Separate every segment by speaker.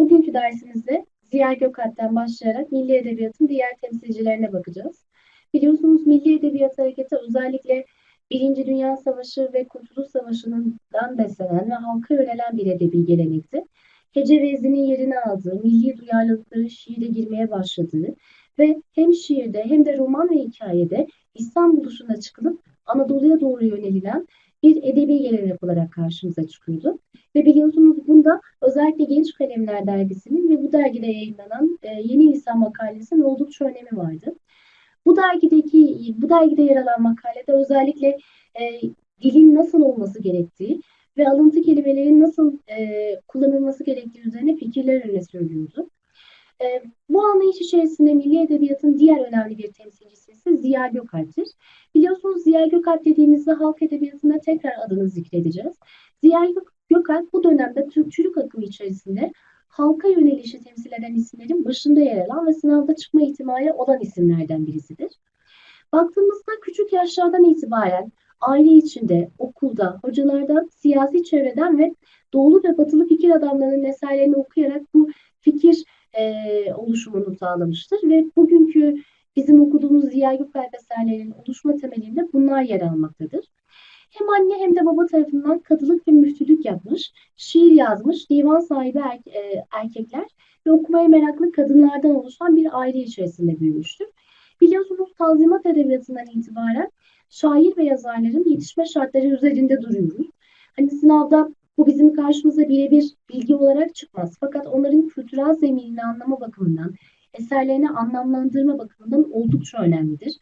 Speaker 1: Bugünkü dersimizde Ziya Gökalp'ten başlayarak Milli Edebiyat'ın diğer temsilcilerine bakacağız. Biliyorsunuz Milli Edebiyat Hareketi özellikle Birinci Dünya Savaşı ve Kurtuluş Savaşı'ndan beslenen ve halka yönelen bir edebi gelenekti. Hece vezinin yerini aldığı, milli duyarlılıkları şiire girmeye başladığı ve hem şiirde hem de roman ve hikayede İstanbul dışına çıkılıp Anadolu'ya doğru yönelilen bir edebi gelenek olarak karşımıza çıkıyordu. Ve biliyorsunuz bunda özellikle Genç Kalemler dergisinin ve bu dergide yayınlanan e, Yeni Lisan makalesinin oldukça önemi vardı. Bu dergideki bu dergide yer alan makalede özellikle e, dilin nasıl olması gerektiği ve alıntı kelimelerin nasıl e, kullanılması gerektiği üzerine fikirler öne sürüyordu. E, bu anlayış içerisinde Milli Edebiyat'ın diğer önemli bir temsilcisi ise Ziya Gökalp'tir. Biliyorsunuz Ziya Gökalp dediğimizde halk edebiyatında tekrar adını zikredeceğiz. Ziya Gökalp bu dönemde Türkçülük akımı içerisinde halka yönelişi temsil eden isimlerin başında yer alan ve sınavda çıkma ihtimali olan isimlerden birisidir. Baktığımızda küçük yaşlardan itibaren aile içinde, okulda, hocalardan, siyasi çevreden ve doğulu ve batılı fikir adamlarının eserlerini okuyarak bu fikir e, oluşumunu sağlamıştır ve bugünkü bizim okuduğumuz Ziya Gökalp eserlerinin oluşma temelinde bunlar yer almaktadır. Hem anne hem de baba tarafından kadılık ve müftülük yapmış, şiir yazmış, divan sahibi er, e, erkekler ve okumaya meraklı kadınlardan oluşan bir aile içerisinde büyümüştür. Biliyorsunuz Tanzimat Edebiyatı'ndan itibaren şair ve yazarların yetişme şartları üzerinde duruyoruz. Hani sınavda bu bizim karşımıza birebir bilgi olarak çıkmaz. Fakat onların kültürel zeminini anlama bakımından, eserlerini anlamlandırma bakımından oldukça önemlidir.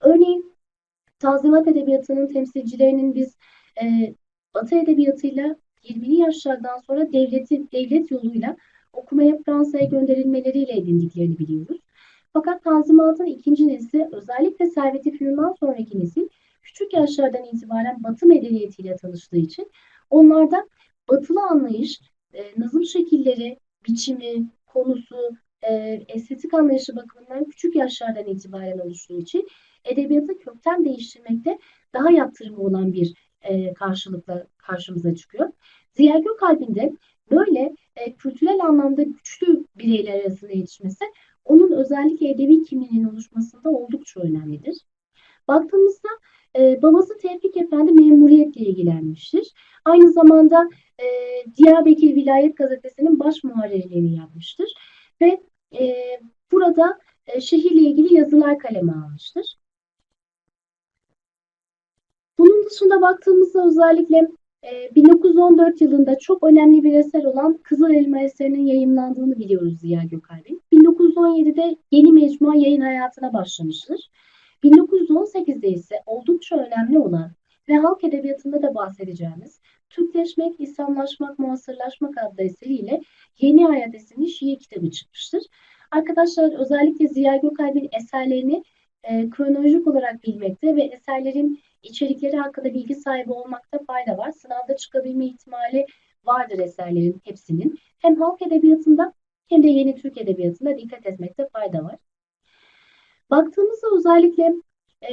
Speaker 1: Örneğin Tanzimat Edebiyatı'nın temsilcilerinin biz e, Batı Edebiyatı'yla 20'li yaşlardan sonra devleti, devlet yoluyla okumaya Fransa'ya gönderilmeleriyle edindiklerini biliyoruz. Fakat Tanzimat'ın ikinci nesli özellikle Servet-i sonraki nesil küçük yaşlardan itibaren Batı medeniyetiyle tanıştığı için onlarda batılı anlayış, e, nazım şekilleri, biçimi, konusu, e, estetik anlayışı bakımından küçük yaşlardan itibaren oluştuğu için edebiyatı kökten değiştirmekte daha yaptırımı olan bir e, karşılıkla karşımıza çıkıyor. Ziya Gökalp'in de böyle e, kültürel anlamda güçlü bireyler arasında yetişmesi onun özellikle edebi kimliğinin oluşmasında oldukça önemlidir. Baktığımızda e, babası Tevfik Efendi memuriyetle ilgilenmiştir. Aynı zamanda e, Diyarbakır Vilayet Gazetesi'nin baş muharrirliğini yapmıştır. Ve e, burada e, şehirle ilgili yazılar kaleme almıştır. Bunun dışında baktığımızda özellikle 1914 ee, yılında çok önemli bir eser olan Kızıl Elma eserinin yayımlandığını biliyoruz Ziya Gökalp'in. 1917'de yeni mecmua yayın hayatına başlamıştır. 1918'de ise oldukça önemli olan ve halk edebiyatında da bahsedeceğimiz Türkleşmek, İslamlaşmak, Muhasırlaşmak adlı eseriyle Yeni Hayat isimli şiir kitabı çıkmıştır. Arkadaşlar özellikle Ziya Gökalp'in eserlerini e, kronolojik olarak bilmekte ve eserlerin içerikleri hakkında bilgi sahibi olmakta fayda var. Sınavda çıkabilme ihtimali vardır eserlerin hepsinin. Hem halk edebiyatında hem de yeni Türk edebiyatında dikkat etmekte fayda var. Baktığımızda özellikle e,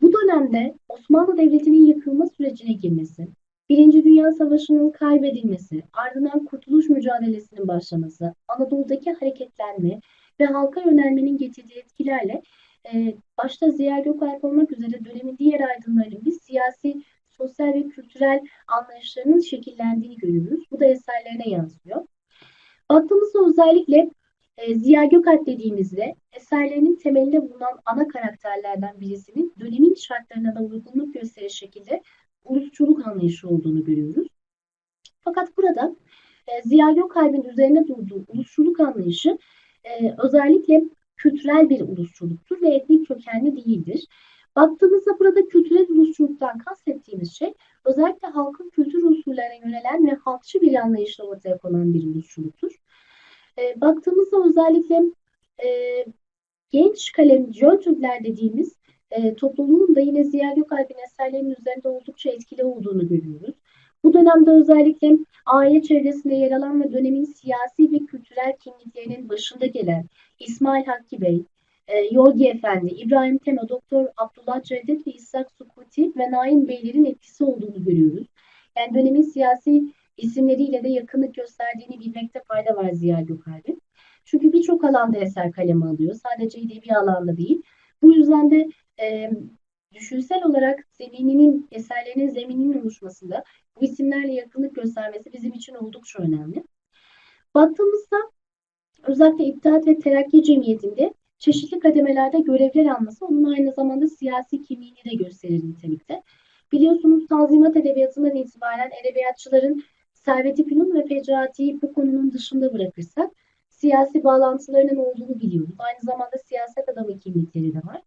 Speaker 1: bu dönemde Osmanlı Devleti'nin yıkılma sürecine girmesi, Birinci Dünya Savaşı'nın kaybedilmesi, ardından kurtuluş mücadelesinin başlaması, Anadolu'daki hareketlenme ve halka yönelmenin getirdiği etkilerle e, başta Ziya Gökalp olmak üzere dönemin diğer aydınlarının bir siyasi, sosyal ve kültürel anlayışlarının şekillendiğini görüyoruz. Bu da eserlerine yansıyor. Baktığımızda özellikle Ziya Gökalp dediğimizde eserlerinin temelinde bulunan ana karakterlerden birisinin dönemin şartlarına da uygunluk gösterir şekilde ulusçuluk anlayışı olduğunu görüyoruz. Fakat burada e, Ziya Gökalp'in üzerine durduğu ulusçuluk anlayışı e, özellikle kültürel bir ulusçuluktur ve etnik kökenli değildir. Baktığımızda burada kültürel ulusçuluktan kastettiğimiz şey özellikle halkın kültür unsurlarına yönelen ve halkçı bir anlayışla ortaya konan bir ulusçuluktur. E, baktığımızda özellikle e, genç kalem, Jön Türkler dediğimiz e, topluluğun da yine Ziya Gökalp'in eserlerinin üzerinde oldukça etkili olduğunu görüyoruz. Bu dönemde özellikle aile çevresinde yer alan ve dönemin siyasi ve kültürel kimliklerinin başında gelen İsmail Hakkı Bey, e, Yogi Efendi, İbrahim Tema, Doktor Abdullah Cevdet ve İshak Sukuti ve Naim Beylerin etkisi olduğunu görüyoruz. Yani dönemin siyasi isimleriyle de yakınlık gösterdiğini bilmekte fayda var Ziya Gökalp'in. Çünkü birçok alanda eser kaleme alıyor. Sadece edebi alanda değil. Bu yüzden de e, düşünsel olarak zemininin, eserlerinin zemininin oluşmasında bu isimlerle yakınlık göstermesi bizim için oldukça önemli. Baktığımızda özellikle İttihat ve Terakki Cemiyeti'nde çeşitli kademelerde görevler alması onun aynı zamanda siyasi kimliğini de gösterir nitelikte. Biliyorsunuz Tanzimat Edebiyatı'ndan itibaren edebiyatçıların Servet-i Fünun ve Fecrati'yi bu konunun dışında bırakırsak siyasi bağlantılarının olduğunu biliyoruz. Aynı zamanda siyaset adamı kimlikleri de var.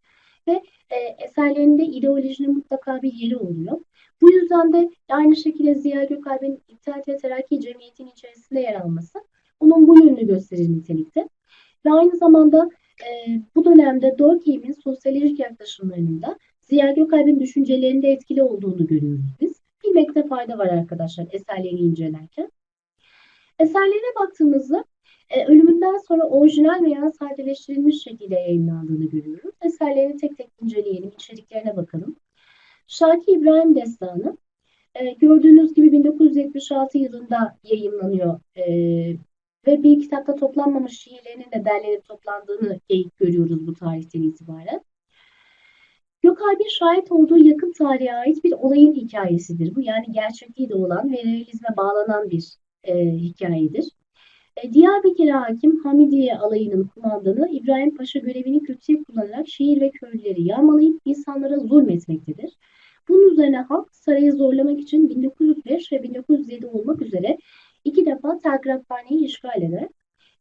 Speaker 1: Ve e, eserlerinde ideolojinin mutlaka bir yeri oluyor. Bu yüzden de aynı şekilde Ziya Gökalp'in İttihat ve Terakki Cemiyeti'nin içerisinde yer alması onun bu yönünü gösterir nitelikte. Ve aynı zamanda e, bu dönemde Durkheim'in sosyolojik yaklaşımlarının da Ziya Gökalp'in düşüncelerinde etkili olduğunu görüyoruz biz. Bilmekte fayda var arkadaşlar eserlerini incelerken. Eserlerine baktığımızda e, ölümünden sonra orijinal veya sadeleştirilmiş şekilde yayınlandığını görüyoruz. Eserlerini tek tek inceleyelim, içeriklerine bakalım. Şaki İbrahim Destanı e, gördüğünüz gibi 1976 yılında yayınlanıyor e, ve bir kitapta toplanmamış şiirlerinin de derlenip toplandığını görüyoruz bu tarihten itibaren. Gökalp'in şahit olduğu yakın tarihe ait bir olayın hikayesidir bu. Yani gerçekliği de olan ve realizme bağlanan bir e, hikayedir. E, Diyarbakır Hakim Hamidiye alayının kumandanı İbrahim Paşa görevini kötüye kullanarak şehir ve köylüleri yağmalayıp insanlara zulmetmektedir. Bunun üzerine halk sarayı zorlamak için 1905 ve 1907 olmak üzere iki defa telgrafhaneyi işgal eder.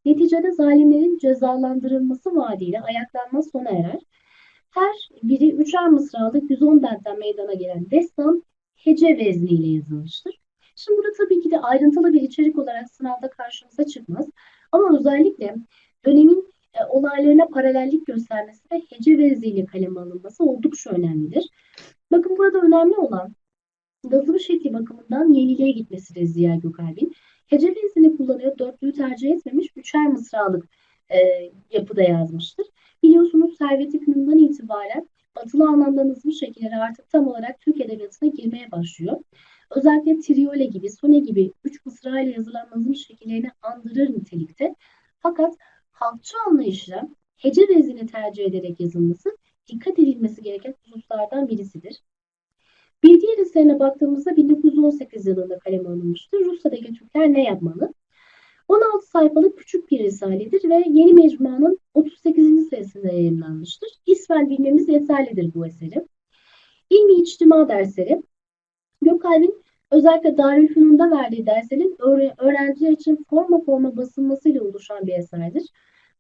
Speaker 1: Neticede zalimlerin cezalandırılması vaadiyle ayaklanma sona erer. Her biri üçer mısralık 110 bentten meydana gelen destan hece vezniyle yazılmıştır. Şimdi burada tabii ki de ayrıntılı bir içerik olarak sınavda karşımıza çıkmaz. Ama özellikle dönemin e, olaylarına paralellik göstermesi ve hece vezniyle kaleme alınması oldukça önemlidir. Bakın burada önemli olan yazılı şekli bakımından yeniliğe gitmesidir Ziya Gökalp'in. Hece vezini kullanıyor, dörtlüğü tercih etmemiş, üçer mısralık e, yapıda yazmıştır. Biliyorsunuz Servet-i Fünun'dan itibaren batılı anlamda hızlı şekilleri artık tam olarak Türk Edebiyatı'na girmeye başlıyor. Özellikle Triole gibi, Sone gibi üç mısra ile yazılan nazım şekillerini andırır nitelikte. Fakat halkçı anlayışla hece vezini tercih ederek yazılması dikkat edilmesi gereken hususlardan birisidir. Bir diğer eserine baktığımızda 1918 yılında kaleme alınmıştır. Rusya'daki Türkler ne yapmalı? 16 sayfalık küçük bir risaledir ve yeni mecmuanın 38. sayısında yayınlanmıştır. İsmen bilmemiz yeterlidir bu eseri. İlmi İçtima dersleri Gökalp'in özellikle Darülfünun'da verdiği derslerin öğrenciler için forma forma basılmasıyla oluşan bir eserdir.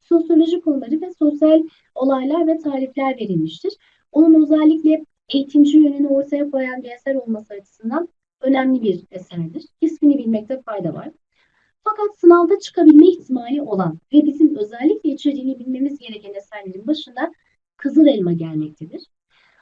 Speaker 1: Sosyoloji konuları ve sosyal olaylar ve tarifler verilmiştir. Onun özellikle eğitimci yönünü ortaya koyan bir eser olması açısından önemli bir eserdir. İsmini bilmekte fayda var. Fakat sınavda çıkabilme ihtimali olan ve bizim özellikle içeriğini bilmemiz gereken eserlerin başında Kızıl Elma gelmektedir.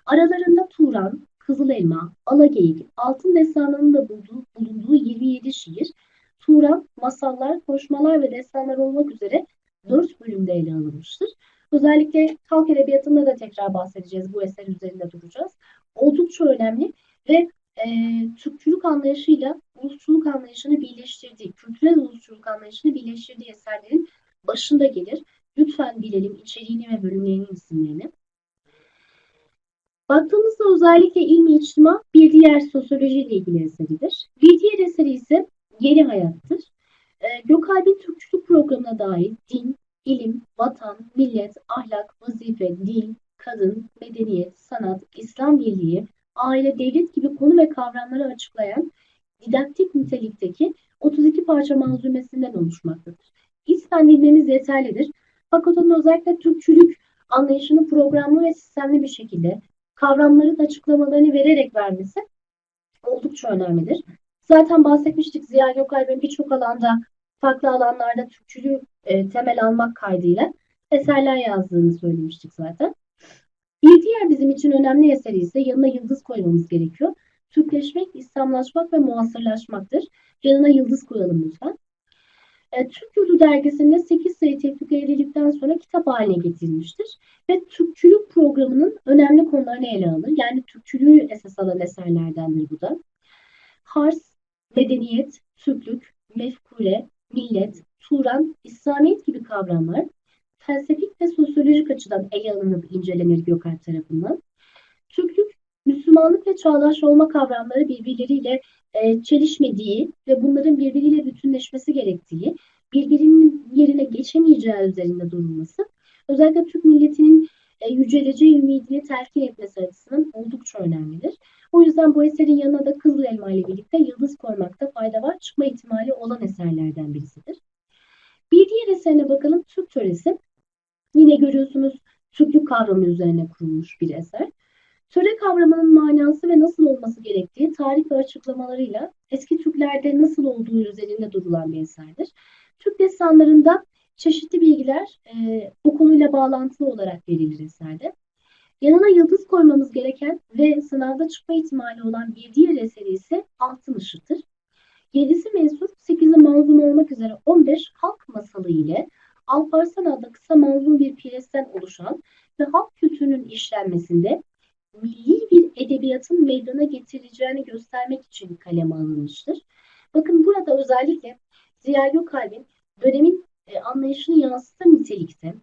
Speaker 1: Aralarında Turan, Kızıl Elma, Alageyik, Altın Destanı'nın da bulduğu, bulunduğu 27 şiir, Turan, masallar, koşmalar ve destanlar olmak üzere 4 bölümde ele alınmıştır. Özellikle halk edebiyatında da tekrar bahsedeceğiz. Bu eser üzerinde duracağız. Oldukça önemli ve e, Türkçülük anlayışıyla ulusçuluk anlayışını birleştirdiği, kültürel ulusçuluk anlayışını birleştirdiği eserlerin başında gelir. Lütfen bilelim içeriğini ve bölümlerinin isimlerini. Baktığımızda özellikle ilmi içtima bir diğer sosyoloji ile ilgili eseridir. Bir diğer eseri ise Geri Hayattır. E, Gökalp'in Türkçülük programına dair din, ilim, vatan, millet, ahlak, vazife, dil, kadın, medeniyet, sanat, İslam birliği, aile, devlet gibi konu ve kavramları açıklayan didaktik nitelikteki 32 parça manzumesinden oluşmaktadır. İsmen bilmemiz yeterlidir. Fakat onun özellikle Türkçülük anlayışını programlı ve sistemli bir şekilde kavramların açıklamalarını vererek vermesi oldukça önemlidir. Zaten bahsetmiştik Ziya Gökalp'in birçok alanda, farklı alanlarda Türkçülüğü e, temel almak kaydıyla eserler yazdığını söylemiştik zaten. Bir diğer bizim için önemli eseri ise yanına yıldız koymamız gerekiyor. Türkleşmek, İslamlaşmak ve muasırlaşmaktır. Yanına yıldız koyalım lütfen. E, Türk Yurdu dergisinde 8 sayı tefrika edildikten sonra kitap haline getirilmiştir. Ve Türkçülük programının önemli konularını ele alır. Yani Türkçülüğü esas alan eserlerdendir bu da. Hars, medeniyet, Türklük, mefkure, millet, Turan, İslamiyet gibi kavramlar felsefik ve sosyolojik açıdan ele alınıp incelenir Gökalp tarafından. Türklük, Müslümanlık ve çağdaş olma kavramları birbirleriyle e, çelişmediği ve bunların birbiriyle bütünleşmesi gerektiği, birbirinin yerine geçemeyeceği üzerinde durulması, özellikle Türk milletinin e, yüceleceği ümidini telkin etmesi açısından oldukça önemlidir. O yüzden bu eserin yanına da Kızıl Elma ile birlikte yıldız koymakta fayda var. Çıkma ihtimali olan eserlerden birisidir. Bir diğer eserine bakalım Türk Töresi. Yine görüyorsunuz Türklük kavramı üzerine kurulmuş bir eser. Töre kavramının manası ve nasıl olması gerektiği tarih ve açıklamalarıyla eski Türklerde nasıl olduğu üzerinde durulan bir eserdir. Türk destanlarında çeşitli bilgiler e, bu konuyla bağlantılı olarak verilir eserde. Yanına yıldız koymamız gereken ve sınavda çıkma ihtimali olan bir diğer eseri ise Altın Işık'tır. 7'si mensur, 8'i manzum olmak üzere 15 halk masalı ile Alparslan adlı kısa manzum bir piyesten oluşan ve halk kültürünün işlenmesinde milli bir edebiyatın meydana getirileceğini göstermek için kaleme alınmıştır. Bakın burada özellikle Ziya Gökalp'in dönemin e, anlayışını yansıtan nitelikte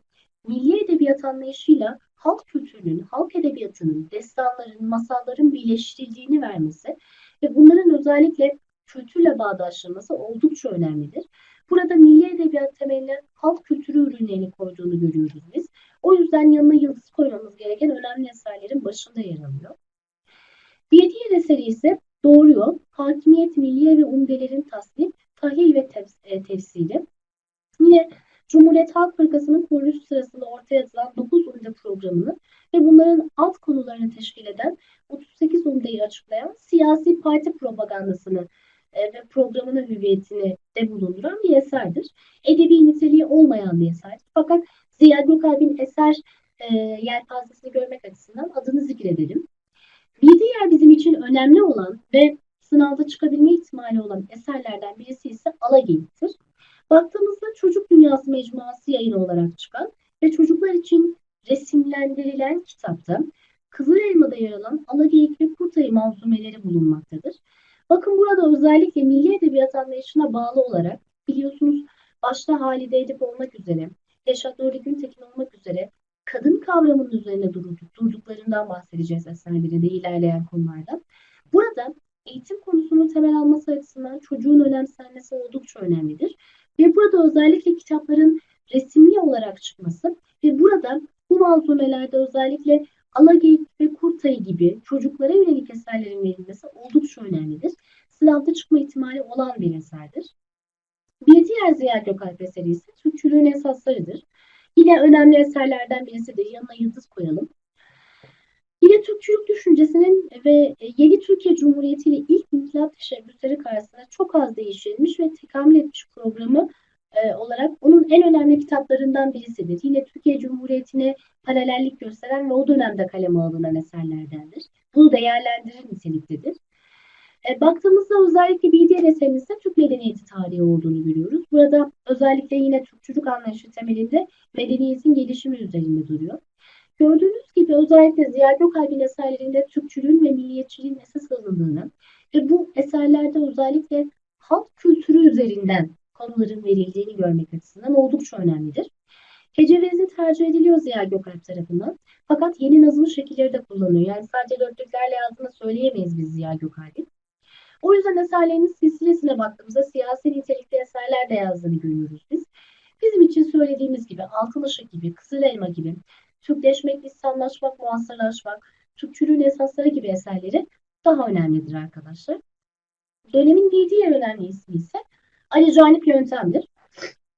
Speaker 1: milli edebiyat anlayışıyla halk kültürünün, halk edebiyatının, destanların, masalların birleştirildiğini vermesi ve bunların özellikle kültürle bağdaşlaması oldukça önemlidir. Burada milli edebiyat temeline halk kültürü ürünlerini koyduğunu görüyoruz biz. O yüzden yanına yıldız koymamız gereken önemli eserlerin başında yer alıyor. Bir diğer eseri ise Doğru Yol, Hakimiyet Milliye ve Umdelerin Tasnif, Tahil ve e, Tefsili. Yine Cumhuriyet Halk Fırkası'nın kuruluş sırasında ortaya atılan 9 umde programını ve bunların alt konularını teşkil eden 38 umdeyi açıklayan siyasi parti propagandasını ve programının hüviyetini de bulunduran bir eserdir. Edebi niteliği olmayan bir eserdir. Fakat Ziya Gökalp'in eser e, yelpazesini görmek açısından adını zikredelim. Bir diğer bizim için önemli olan ve sınavda çıkabilme ihtimali olan eserlerden birisi ise Alageyik'tir. Baktığımızda Çocuk Dünyası Mecmuası yayını olarak çıkan ve çocuklar için resimlendirilen kitapta Kızıl Elma'da yer alan Alageyik ve Kurtayı manzumeleri bulunmaktadır. Bakın burada özellikle milli edebiyat anlayışına bağlı olarak biliyorsunuz başta Halide Edip olmak üzere, Reşat Nuri Güntekin olmak üzere kadın kavramının üzerine durduk, durduklarından bahsedeceğiz eserlerinde de ilerleyen konularda. Burada eğitim konusunun temel alması açısından çocuğun önemsenmesi oldukça önemlidir. Ve burada özellikle kitapların resimli olarak çıkması ve burada bu malzemelerde özellikle Alageyik ve Kurtayı gibi çocuklara yönelik eserlerin verilmesi oldukça önemlidir. Sınavda çıkma ihtimali olan bir eserdir. Bir diğer Ziya Gökalp eseri ise Türkçülüğün esaslarıdır. Yine önemli eserlerden birisidir. Yanına yıldız koyalım. Yine Türkçülük düşüncesinin ve yeni Türkiye Cumhuriyeti ile ilk inkılap teşebbüsleri karşısında çok az değiştirilmiş ve tekamül etmiş programı e, olarak onun en önemli kitaplarından birisidir. Yine Türkiye Cumhuriyeti'ne paralellik gösteren ve o dönemde kaleme alınan eserlerdendir. Bunu değerlendirir niteliktedir. E, baktığımızda özellikle bir eserimizde Türk medeniyeti tarihi olduğunu görüyoruz. Burada özellikle yine Türkçülük anlayışı temelinde medeniyetin gelişimi üzerinde duruyor. Gördüğünüz gibi özellikle Ziya Gökalp'in eserlerinde Türkçülüğün ve milliyetçiliğin esas alındığını ve bu eserlerde özellikle halk kültürü üzerinden konuların verildiğini görmek açısından oldukça önemlidir. Hece tercih ediliyor Ziya Gökalp tarafından. Fakat yeni nazım şekilleri de kullanıyor. Yani sadece dörtlüklerle yazdığını söyleyemeyiz biz Ziya Gökalp'in. O yüzden eserlerinin silsilesine baktığımızda siyasi nitelikli eserler de yazdığını görüyoruz biz. Bizim için söylediğimiz gibi Altın Işık gibi, Kızıl Elma gibi, Türkleşmek, İslamlaşmak, muhasırlaşmak, Türkçülüğün esasları gibi eserleri daha önemlidir arkadaşlar. Dönemin bir diğer önemli ismi ise Ali Canip yöntemdir.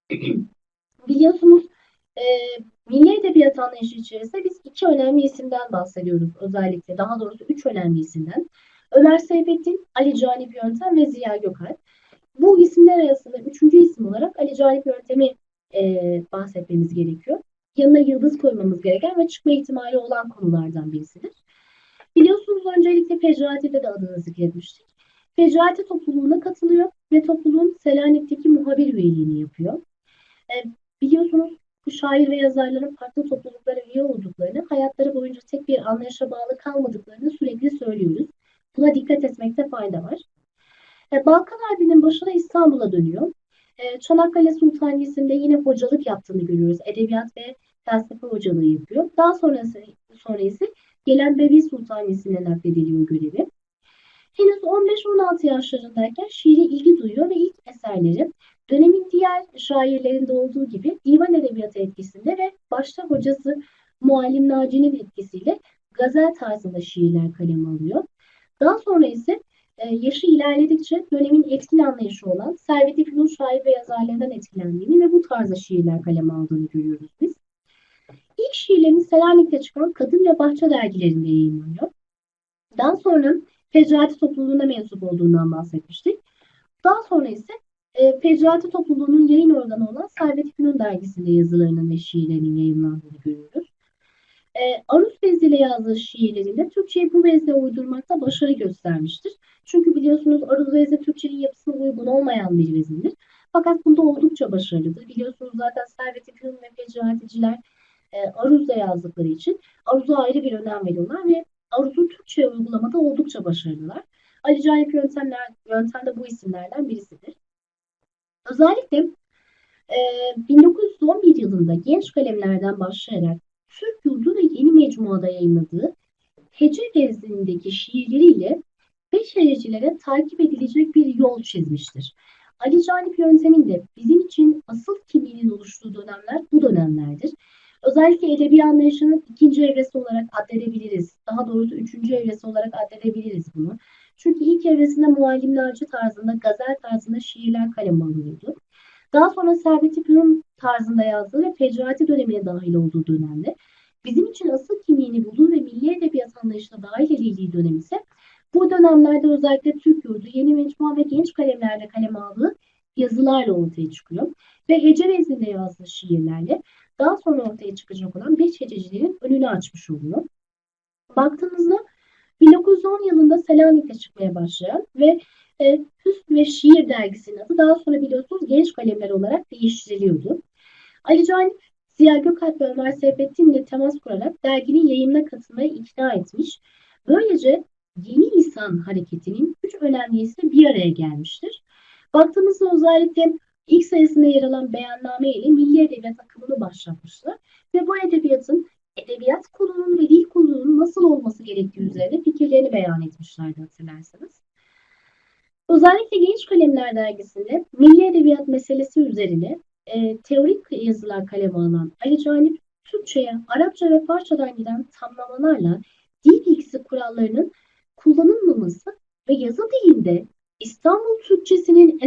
Speaker 1: Biliyorsunuz e, milli edebiyat anlayışı içerisinde biz iki önemli isimden bahsediyoruz özellikle. Daha doğrusu üç önemli isimden. Ömer Seyfettin, Ali Canip Yöntem ve Ziya Gökalp. Bu isimler arasında üçüncü isim olarak Ali Canip Yöntem'i e, bahsetmemiz gerekiyor. Yanına yıldız koymamız gereken ve çıkma ihtimali olan konulardan birisidir. Biliyorsunuz öncelikle Fecrati'de de adını zikretmiştik. Fecrati topluluğuna katılıyor ve topluluğun Selanik'teki muhabir üyeliğini yapıyor. E, biliyorsunuz bu şair ve yazarların farklı topluluklara üye olduklarını, hayatları boyunca tek bir anlayışa bağlı kalmadıklarını sürekli söylüyoruz. Buna dikkat etmekte fayda var. E, Balkan Harbi'nin başına İstanbul'a dönüyor. E, Çanakkale Sultaniyesi'nde yine hocalık yaptığını görüyoruz. Edebiyat ve felsefe hocalığı yapıyor. Daha sonrası, sonra ise Gelenbevi Sultaniyesi'ne naklediliyor görevi. Henüz 15-16 yaşlarındayken şiire ilgi duyuyor ve ilk eserleri dönemin diğer şairlerinde olduğu gibi divan edebiyatı etkisinde ve başta hocası Muallim Naci'nin etkisiyle gazel tarzında şiirler kaleme alıyor. Daha sonra ise e, yaşı ilerledikçe dönemin etkin anlayışı olan Servet-i Fünun şair ve yazarlarından etkilendiğini ve bu tarzda şiirler kaleme aldığını görüyoruz biz. İlk şiirlerini Selanik'te çıkan Kadın ve Bahçe dergilerinde yayınlanıyor. Daha sonra Fecrati topluluğuna mensup olduğundan bahsetmiştik. Daha sonra ise e, Fecrati topluluğunun yayın organı olan Servet-i Fünun dergisinde yazılarının ve şiirlerinin yayınlandığını görüyoruz. E, Aruz vezle yazdığı şiirlerinde Türkçe'yi bu vezle uydurmakta başarı göstermiştir. Çünkü biliyorsunuz Aruz vezle Türkçenin yapısına uygun olmayan bir vezindir. Fakat bunda oldukça başarılıdır. Biliyorsunuz zaten Servet-i Fünun ve Fecraticiler e, Aruz'da yazdıkları için Aruz'a ayrı bir önem veriyorlar ve Aruz'u Türkçe uygulamada oldukça başarılılar. Ali Canip yöntemler, yöntem de bu isimlerden birisidir. Özellikle e, 1911 yılında genç kalemlerden başlayarak Türk Yurdu ve Yeni Mecmua'da yayınladığı Hece nezdindeki şiirleriyle beş hececilere takip edilecek bir yol çizmiştir. Ali Canip yöntemin de bizim için asıl kimliğinin oluştuğu dönemler bu dönemlerdir. Özellikle edebi anlayışının ikinci evresi olarak addedebiliriz. Daha doğrusu üçüncü evresi olarak addedebiliriz bunu. Çünkü ilk evresinde muallim Naci tarzında, gazel tarzında şiirler kaleme alınıyordu. Daha sonra Servet-i Fünun tarzında yazdığı ve Fecrati dönemine dahil olduğu dönemde bizim için asıl kimliğini bulduğu ve milli edebiyat anlayışına dahil edildiği dönem ise bu dönemlerde özellikle Türk Yurdu, Yeni Mecmua ve Genç Kalemler'de kaleme aldığı yazılarla ortaya çıkıyor. Ve hece vezninde yazdığı şiirlerle daha sonra ortaya çıkacak olan beş hececilerin önünü açmış oluyor. Baktığımızda 1910 yılında Selanik'te çıkmaya başlayan ve e, Hüsn ve Şiir dergisinin adı daha sonra biliyorsunuz genç kalemler olarak değiştiriliyordu. Ali Canip, Ziya Gökalp ve Ömer Seyfettin ile temas kurarak derginin yayınına katılmaya ikna etmiş. Böylece yeni lisan hareketinin üç önemli ismi bir araya gelmiştir. Baktığımızda özellikle ilk sayısında yer alan beyanname ile milli edebiyat akımını başlatmışlar ve bu edebiyatın edebiyat kolunun ve dil kolunun nasıl olması gerektiği üzerine fikirlerini beyan etmişlerdi hatırlarsanız. Özellikle Genç Kalemler dergisinde milli edebiyat meselesi üzerine e, teorik yazılar kaleme alan Ali Canip, Türkçe'ye, Arapça ve Farsçadan giden tamlamalarla dil bilgisi kurallarının kullanılmaması ve yazı dilinde İstanbul Türkçesinin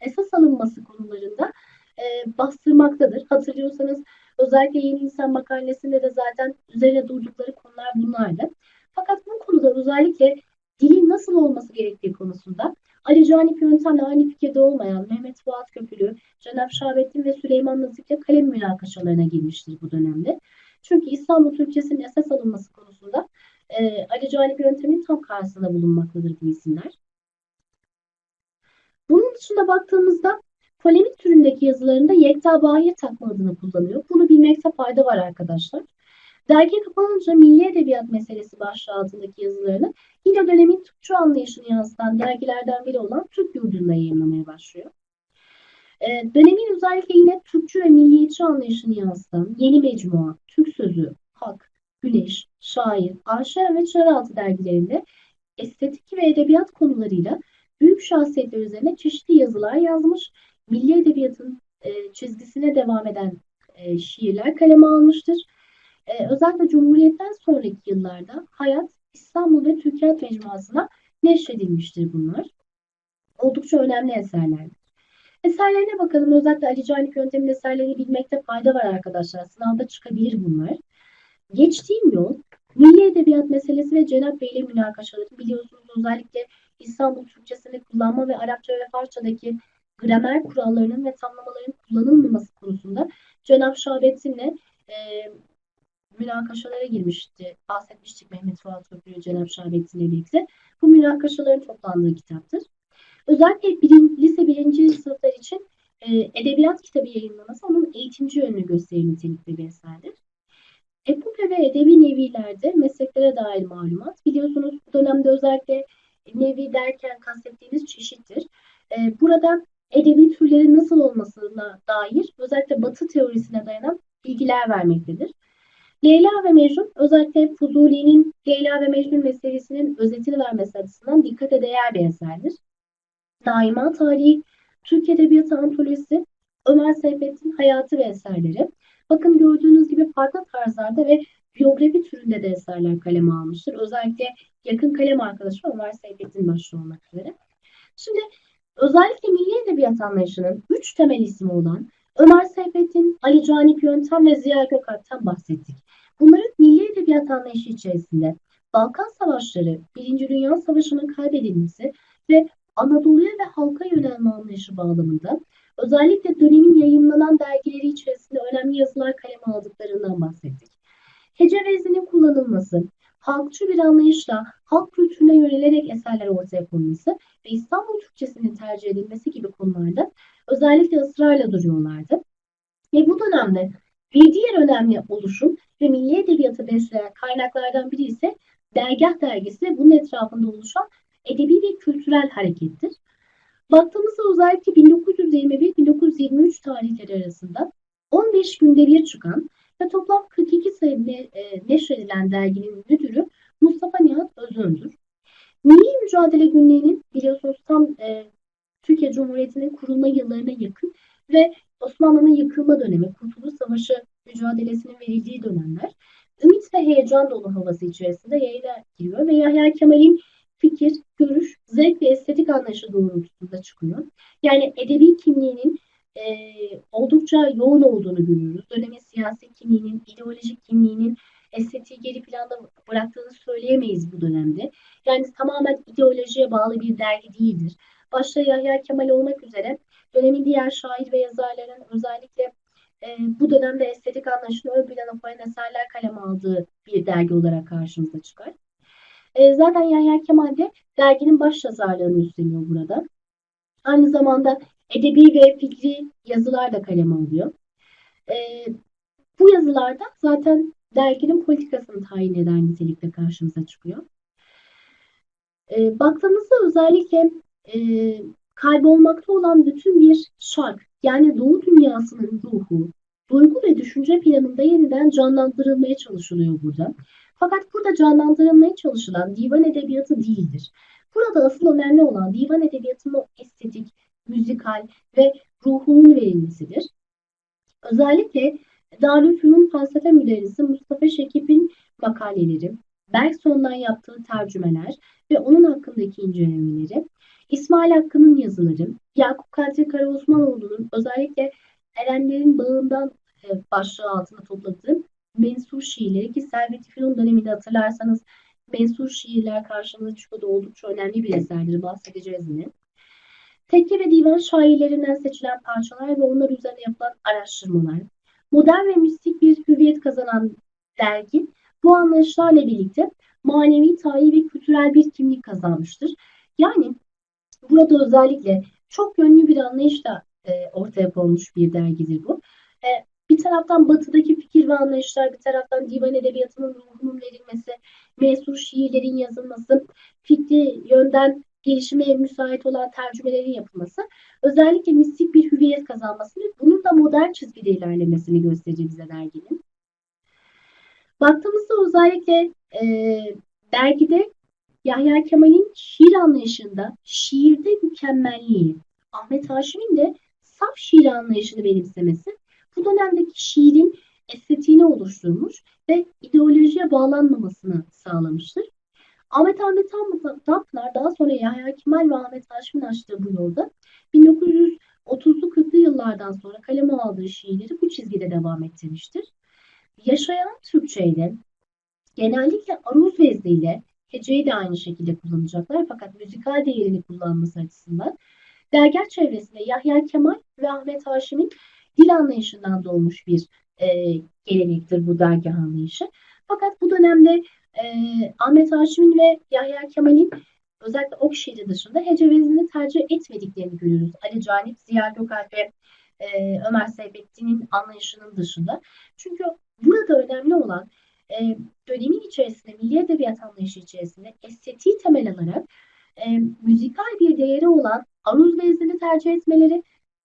Speaker 1: esas, alınması konularında e, bastırmaktadır. Hatırlıyorsanız özellikle Yeni İnsan makalesinde de zaten üzerine durdukları konular bunlardı. Fakat bu konuda özellikle dilin nasıl olması gerektiği konusunda Ali Canip yöntemle aynı fikirde olmayan Mehmet Fuat Köprülü, Cenab Şahabettin ve Süleyman Nazik'le kalem münakaşalarına girmiştir bu dönemde. Çünkü İstanbul Türkçesinin esas alınması konusunda e, Ali Canip yöntemin tam karşısında bulunmaktadır bu isimler. Bunun dışında baktığımızda polemik türündeki yazılarında Yekta Bahir takma adını kullanıyor. Bunu bilmekte fayda var arkadaşlar. Dergi kapanınca milli edebiyat meselesi başlığı altındaki yazılarını yine dönemin Türkçe anlayışını yansıtan dergilerden biri olan Türk Yurdu'nda yayınlamaya başlıyor. Ee, dönemin özellikle yine Türkçe ve milliyetçi anlayışını yansıtan Yeni Mecmua, Türk Sözü, Hak, Güneş, Şair, Aşağı ve Çaraltı dergilerinde estetik ve edebiyat konularıyla büyük şahsiyetler üzerine çeşitli yazılar yazmış, milli edebiyatın e, çizgisine devam eden e, şiirler kaleme almıştır. E, özellikle Cumhuriyet'ten sonraki yıllarda Hayat, İstanbul ve Türkiye Mecmuası'na neşredilmiştir bunlar. Oldukça önemli eserlerdir. Eserlerine bakalım. Özellikle Ali Canip yöntemin eserlerini bilmekte fayda var arkadaşlar. Sınavda çıkabilir bunlar. Geçtiğim yol, milli edebiyat meselesi ve Cenap Bey ile münakaşaları biliyorsunuz özellikle İstanbul Türkçesini kullanma ve Arapça ve Farsçadaki gramer kurallarının ve tamlamaların kullanılmaması konusunda Cenab Şahabettin'le e, münakaşalara girmişti. Bahsetmiştik Mehmet Fuat Köprü, Cenab Şahabettin'le birlikte. Bu münakaşaların toplandığı kitaptır. Özellikle birin, lise birinci sınıflar için e, edebiyat kitabı yayınlaması onun eğitimci yönünü gösterir nitelikli bir eserdir. Epope ve edebi nevilerde mesleklere dair malumat. Biliyorsunuz bu dönemde özellikle nevi derken kastettiğimiz çeşittir. E, burada edebi türlerin nasıl olmasına dair özellikle Batı teorisine dayanan bilgiler vermektedir. Leyla ve Mecnun özellikle Fuzuli'nin Leyla ve Mecnun meselesinin özetini vermesi açısından dikkate değer bir eserdir. Daima Tarihi, Türk Edebiyatı Antolojisi, Ömer Seyfettin Hayatı ve Eserleri. Bakın gördüğünüz gibi farklı tarzlarda ve biyografi türünde de eserler kaleme almıştır. Özellikle yakın kalem arkadaşı Ömer Seyfettin başta olmak üzere. Şimdi özellikle milli edebiyat anlayışının üç temel ismi olan Ömer Seyfettin, Ali Canip Yöntem ve Ziya Gökalp'ten bahsettik. Bunların milli edebiyat anlayışı içerisinde Balkan Savaşları, Birinci Dünya Savaşı'nın kaybedilmesi ve Anadolu'ya ve halka yönelme anlayışı bağlamında özellikle dönemin yayınlanan dergileri içerisinde önemli yazılar kaleme. Hece kullanılması, halkçı bir anlayışla halk kültürüne yönelerek eserler ortaya konması ve İstanbul Türkçesinin tercih edilmesi gibi konularda özellikle ısrarla duruyorlardı. Ve bu dönemde bir diğer önemli oluşum ve milli edebiyatı besleyen kaynaklardan biri ise Dergah Dergisi ve bunun etrafında oluşan edebi ve kültürel harekettir. Baktığımızda özellikle 1921-1923 tarihleri arasında 15 günde bir çıkan ve toplam 42 sayı ne, e, neşredilen derginin müdürü Mustafa Nihat Özöndür. Milli Mücadele Günlüğü'nün biliyorsunuz tam e, Türkiye Cumhuriyeti'nin kurulma yıllarına yakın ve Osmanlı'nın yıkılma dönemi, Kurtuluş Savaşı mücadelesinin verildiği dönemler ümit ve heyecan dolu havası içerisinde yayına giriyor ve Yahya Kemal'in fikir, görüş, zevk ve estetik anlayışı doğrultusunda çıkıyor. Yani edebi kimliğinin e, oldukça yoğun olduğunu görüyoruz. Dönemin siyasi kimliğinin, ideolojik kimliğinin estetiği geri planda bıraktığını söyleyemeyiz bu dönemde. Yani tamamen ideolojiye bağlı bir dergi değildir. Başta Yahya Kemal olmak üzere dönemin diğer şair ve yazarların özellikle e, bu dönemde estetik anlayışını ön plana koyan eserler kaleme aldığı bir dergi olarak karşımıza çıkar. E, zaten Yahya Kemal de derginin baş yazarlığını üstleniyor burada. Aynı zamanda edebi ve fikri yazılar da kaleme alıyor. E, bu yazılarda zaten derginin politikasını tayin eden nitelikte karşımıza çıkıyor. E, baktığımızda özellikle e, kaybolmakta olan bütün bir şark, yani Doğu dünyasının ruhu, duygu ve düşünce planında yeniden canlandırılmaya çalışılıyor burada. Fakat burada canlandırılmaya çalışılan divan edebiyatı değildir. Burada asıl önemli olan divan edebiyatının estetik, müzikal ve ruhunun verilmesidir. Özellikle Darülfünun felsefe müderrisi Mustafa Şekip'in makaleleri, Bergson'dan yaptığı tercümeler ve onun hakkındaki incelemeleri, İsmail Hakkı'nın yazıları, Yakup Kadri Karaosmanoğlu'nun özellikle Erenlerin Bağından e, başlığı altında topladığı mensur şiirleri ki Servet-i Fünun döneminde hatırlarsanız mensur şiirler karşımıza çıkıyordu. Oldukça önemli bir eserdir. Bahsedeceğiz yine. Tekke ve divan şairlerinden seçilen parçalar ve onlar üzerine yapılan araştırmalar. Modern ve mistik bir hüviyet kazanan dergi bu anlayışlarla birlikte manevi, tarihi ve kültürel bir kimlik kazanmıştır. Yani burada özellikle çok yönlü bir anlayışla e, ortaya konmuş bir dergidir bu. E, bir taraftan batıdaki fikir ve anlayışlar, bir taraftan divan edebiyatının ruhunun verilmesi, mesur şiirlerin yazılması, fikri yönden gelişime müsait olan tercümelerin yapılması özellikle mistik bir hüviyet kazanmasını bunun da modern çizgide ilerlemesini gösteriyor bize derginin. Baktığımızda özellikle e, dergide Yahya Kemal'in şiir anlayışında şiirde mükemmelliği, Ahmet Haşim'in de saf şiir anlayışını benimsemesi bu dönemdeki şiirin estetiğini oluşturmuş ve ideolojiye bağlanmamasını sağlamıştır. Ahmet Ahmet Tanpınar daha sonra Yahya Kemal ve Ahmet Haşim'in açtığı bu yolda 1930'lu 40'lı yıllardan sonra kaleme aldığı şiirleri bu çizgide devam ettirmiştir. Yaşayan Türkçeyle genellikle aruz vezniyle heceyi de aynı şekilde kullanacaklar fakat müzikal değerini kullanması açısından dergah çevresinde Yahya Kemal ve Ahmet Haşim'in dil anlayışından doğmuş bir e, gelenektir bu dergah anlayışı. Fakat bu dönemde e, Ahmet Haşim'in ve Yahya Kemal'in özellikle ok şiiri dışında hece veznini tercih etmediklerini görüyoruz. Ali Canip, Ziya Gökalp ve e, Ömer Seyfettin'in anlayışının dışında. Çünkü burada önemli olan e, dönemin içerisinde, milli edebiyat anlayışı içerisinde estetiği temel alarak e, müzikal bir değeri olan aruz vezini tercih etmeleri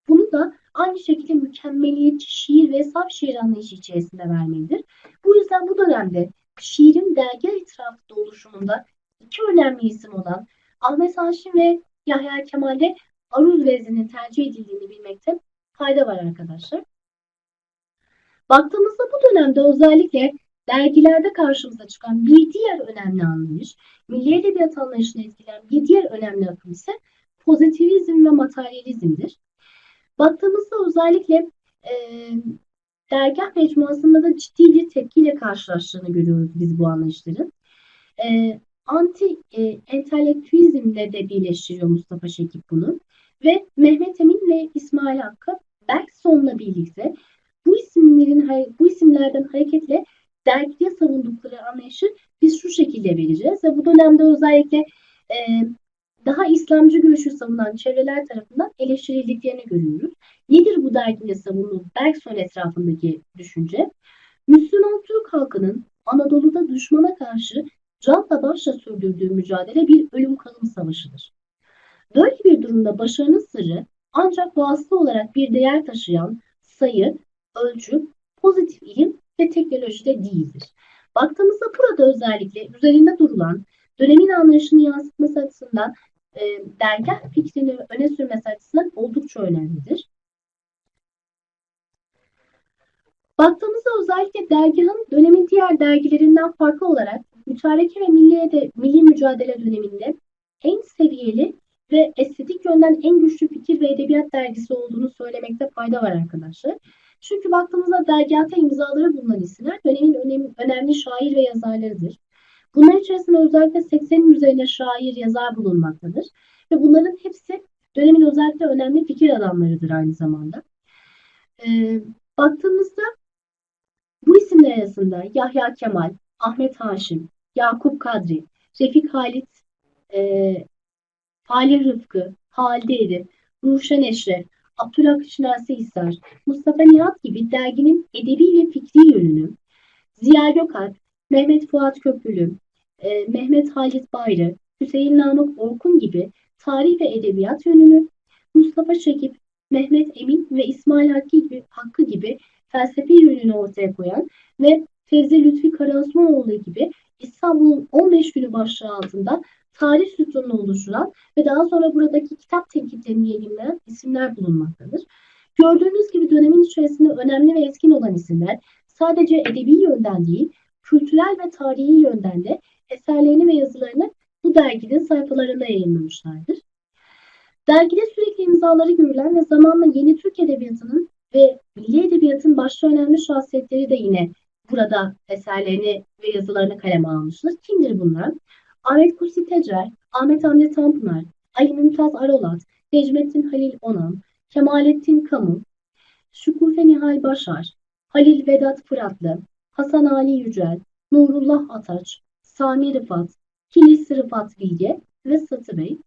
Speaker 1: bunu da aynı şekilde mükemmeliyetçi şiir ve saf şiir anlayışı içerisinde vermelidir. Bu yüzden bu dönemde şiirin dergi etrafında oluşumunda iki önemli isim olan Ahmet Haşim ve Yahya Kemal'de aruz vezninin tercih edildiğini bilmekte fayda var arkadaşlar. Baktığımızda bu dönemde özellikle dergilerde karşımıza çıkan bir diğer önemli anlayış, milli edebiyat anlayışını etkileyen bir diğer önemli akım ise pozitivizm ve materyalizmdir. Baktığımızda özellikle e, dergah mecmuasında da ciddi bir tepkiyle karşılaştığını görüyoruz biz bu anlayışların. E, anti e, entelektüizmle de birleştiriyor Mustafa Şekip bunu. Ve Mehmet Emin ve İsmail Hakkı Bergson'la birlikte bu isimlerin bu isimlerden hareketle dergide savundukları anlayışı biz şu şekilde vereceğiz ve bu dönemde özellikle e, daha İslamcı görüşü savunan çevreler tarafından eleştirildiklerini görüyoruz. Nedir bu dergide savunduğu Bergson etrafındaki düşünce? Müslüman Türk halkının Anadolu'da düşmana karşı canla başla sürdürdüğü mücadele bir ölüm kalım savaşıdır. Böyle bir durumda başarının sırrı ancak vasıta olarak bir değer taşıyan sayı, ölçü, pozitif ilim ve teknolojide değildir. Baktığımızda burada özellikle üzerinde durulan dönemin anlayışını yansıtması açısından e, dergah fikrini öne sürmesi açısından oldukça önemlidir. Baktığımızda özellikle dergahın dönemin diğer dergilerinden farklı olarak mütareke ve milli, de, milli mücadele döneminde en seviyeli ve estetik yönden en güçlü fikir ve edebiyat dergisi olduğunu söylemekte fayda var arkadaşlar. Çünkü baktığımızda dergahta imzaları bulunan isimler dönemin önemli, önemli şair ve yazarlarıdır. Bunlar içerisinde özellikle 80'in üzerinde şair, yazar bulunmaktadır. Ve bunların hepsi dönemin özellikle önemli fikir adamlarıdır aynı zamanda. Ee, baktığımızda bu isimler arasında Yahya Kemal, Ahmet Haşim, Yakup Kadri, Refik Halit, e, Halil Rıfkı, Halide Edip, Ruşen Eşref, Abdülhak Şinasi Hisar, Mustafa Nihat gibi derginin edebi ve fikri yönünü, Ziya Gökalp, Mehmet Fuat Köprülü, e, Mehmet Halit Bayrı, Hüseyin Namık Orkun gibi tarih ve edebiyat yönünü, Mustafa Şekip, Mehmet Emin ve İsmail Hakkı gibi, Hakkı gibi felsefi yönünü ortaya koyan ve Fevzi Lütfi Karaosmanoğlu gibi İstanbul'un 15 günü başlığı altında tarih sütununu oluşturan ve daha sonra buradaki kitap tenkitlerini yayınlayan isimler bulunmaktadır. Gördüğünüz gibi dönemin içerisinde önemli ve etkin olan isimler sadece edebi yönden değil, kültürel ve tarihi yönden de eserlerini ve yazılarını bu derginin sayfalarında yayınlamışlardır. Dergide sürekli imzaları görülen ve zamanla yeni Türk Edebiyatı'nın ve milli edebiyatın başta önemli şahsiyetleri de yine burada eserlerini ve yazılarını kaleme almıştır. Kimdir bunlar? Ahmet Kursi Tecer, Ahmet Hamdi Tanpınar, Ali Mümtaz Arolat, Necmettin Halil Onan, Kemalettin Kamu, Şükufe Nihal Başar, Halil Vedat Fıratlı, Hasan Ali Yücel, Nurullah Ataç, Sami Rıfat, Kilis Rıfat Bilge ve Satı Bey.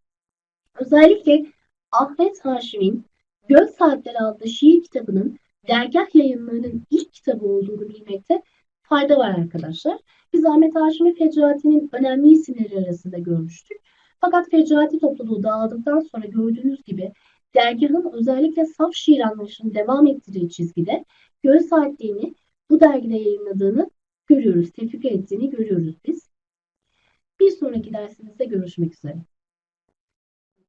Speaker 1: Özellikle Ahmet Haşim'in Göl Saatleri adlı şiir kitabının dergah yayınlarının ilk kitabı olduğunu bilmekte fayda var arkadaşlar. Biz Ahmet Haşimi Fecrati'nin önemli isimleri arasında görmüştük. Fakat Fecrati topluluğu dağıldıktan sonra gördüğünüz gibi dergahın özellikle saf şiir anlayışını devam ettirdiği çizgide göl saatliğini bu dergide yayınladığını görüyoruz, tefrika ettiğini görüyoruz biz. Bir sonraki dersimizde görüşmek üzere.